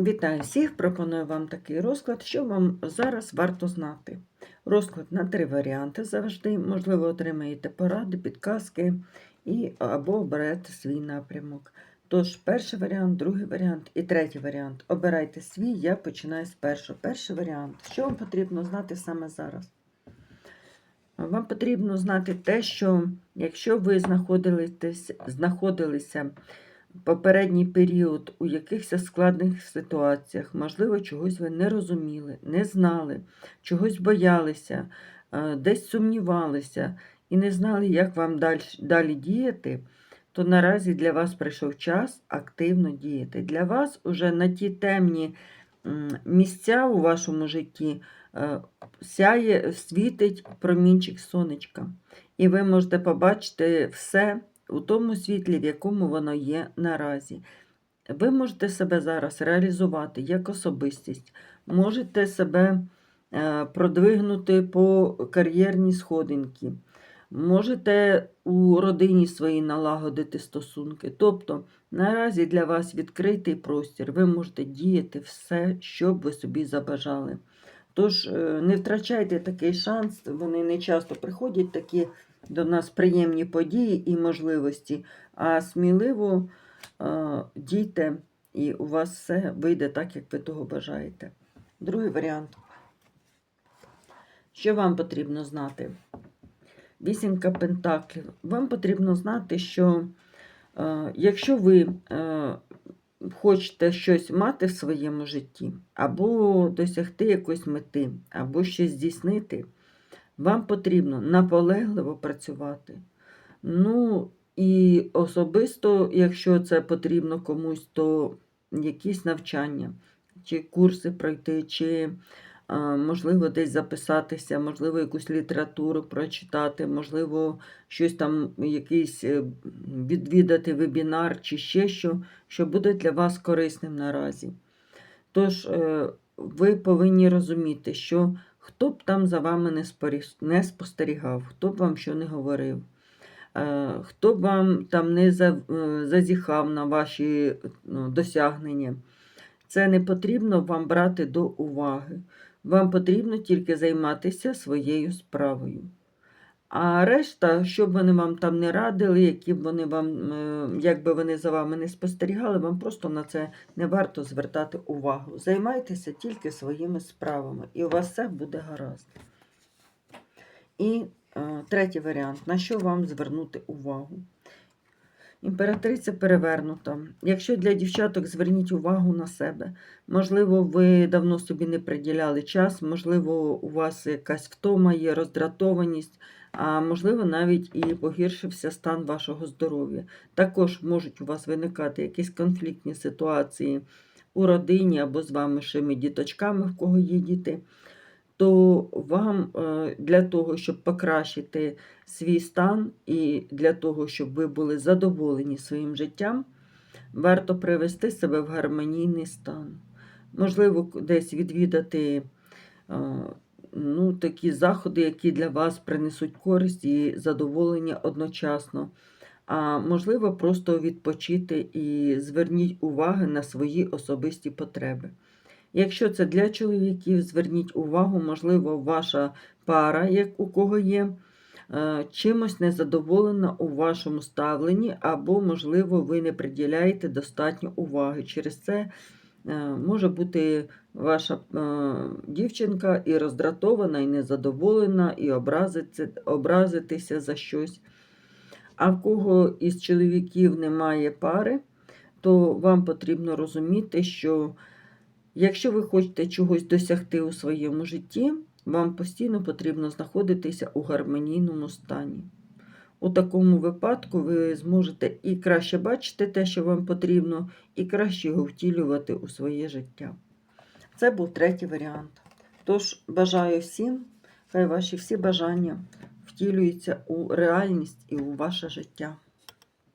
Вітаю всіх! Пропоную вам такий розклад, що вам зараз варто знати. Розклад на три варіанти завжди. Можливо, отримаєте поради, підказки і або оберете свій напрямок. Тож, перший варіант, другий варіант і третій варіант. Обирайте свій, я починаю з першого. Перший варіант. Що вам потрібно знати саме зараз? Вам потрібно знати те, що якщо ви знаходились, знаходилися попередній період у якихось складних ситуаціях, можливо, чогось ви не розуміли, не знали, чогось боялися, е, десь сумнівалися і не знали, як вам далі, далі діяти, то наразі для вас прийшов час активно діяти. Для вас уже на ті темні місця у вашому житті е, сяє, світить промінчик сонечка. І ви можете побачити все у тому світлі, в якому воно є наразі. Ви можете себе зараз реалізувати як особистість, можете себе е, продвигнути по кар'єрній сходинці, можете у родині своїй налагодити стосунки. Тобто наразі для вас відкритий простір, ви можете діяти все, що б ви собі забажали. Тож е, не втрачайте такий шанс, вони не часто приходять такі до нас приємні події і можливості, а сміливо е, дійте, і у вас все вийде так, як ви того бажаєте. Другий варіант. Що вам потрібно знати? Вісімка пентаклів. Вам потрібно знати, що е, якщо ви е, хочете щось мати в своєму житті, або досягти якоїсь мети, або щось здійснити, вам потрібно наполегливо працювати. Ну, і особисто, якщо це потрібно комусь, то якісь навчання, чи курси пройти, чи, можливо, десь записатися, можливо, якусь літературу прочитати, можливо, щось там, якийсь е, відвідати вебінар, чи ще що, що буде для вас корисним наразі. Тож, е, ви повинні розуміти, що хто б там за вами не, спостерігав, хто б вам що не говорив, е, хто б вам там не е, зазіхав на ваші ну, досягнення, це не потрібно вам брати до уваги. Вам потрібно тільки займатися своєю справою. А решта, що б вони вам там не радили, які б вони вам, якби як би вони за вами не спостерігали, вам просто на це не варто звертати увагу. Займайтеся тільки своїми справами, і у вас все буде гаразд. І е, третій варіант: на що вам звернути увагу? Імператриця перевернута. Якщо для дівчаток зверніть увагу на себе, можливо, ви давно собі не приділяли час, можливо, у вас якась втома є, роздратованість, а можливо, навіть і погіршився стан вашого здоров'я. Також можуть у вас виникати якісь конфліктні ситуації у родині або з вашими діточками, в кого є діти. То вам е, для того, щоб покращити свій стан і для того, щоб ви були задоволені своїм життям, варто привести себе в гармонійний стан. Можливо, десь відвідати е, ну, такі заходи, які для вас принесуть користь і задоволення одночасно. А можливо, просто відпочити і зверніть увагу на свої особисті потреби. Якщо це для чоловіків, зверніть увагу, можливо, ваша пара, як у кого є, е, чимось незадоволена у вашому ставленні, або, можливо, ви не приділяєте достатньо уваги. Через це е, може бути ваша е, дівчинка і роздратована, і незадоволена, і образитися за щось. А в кого із чоловіків немає пари, то вам потрібно розуміти, що Якщо ви хочете чогось досягти у своєму житті, вам постійно потрібно знаходитися у гармонійному стані. У такому випадку ви зможете і краще бачити те, що вам потрібно, і краще його втілювати у своє життя. Це був третій варіант. Тож бажаю всім, хай ваші всі бажання втілюються у реальність і у ваше життя.